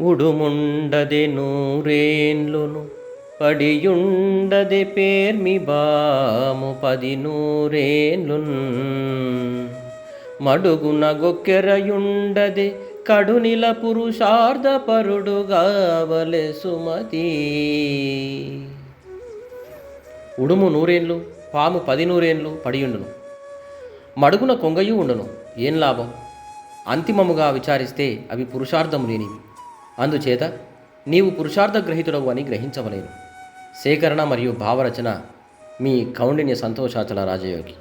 ఉడుముండది నూరేండ్లును పడియుండది పేర్మి బాము పది నూరేండ్లున్ మడుగున గొక్కెరయుండది కడునిల పురుషార్థ పరుడుగావలె సుమతి. ఉడుము నూరేండ్లు పాము పది నూరేండ్లు పడియుండును. మడుగున కొంగయు ఉండును ఏం లాభం? అంతిమముగా విచారిస్తే అవి పురుషార్థం లేనివి అందుచేత నీవు పురుషార్థ గ్రహీతుడవు అని గ్రహించవలేను. సేకరణ మరియు భావరచన మీ కౌండిన్య సంతోషాచల రాజయోగి.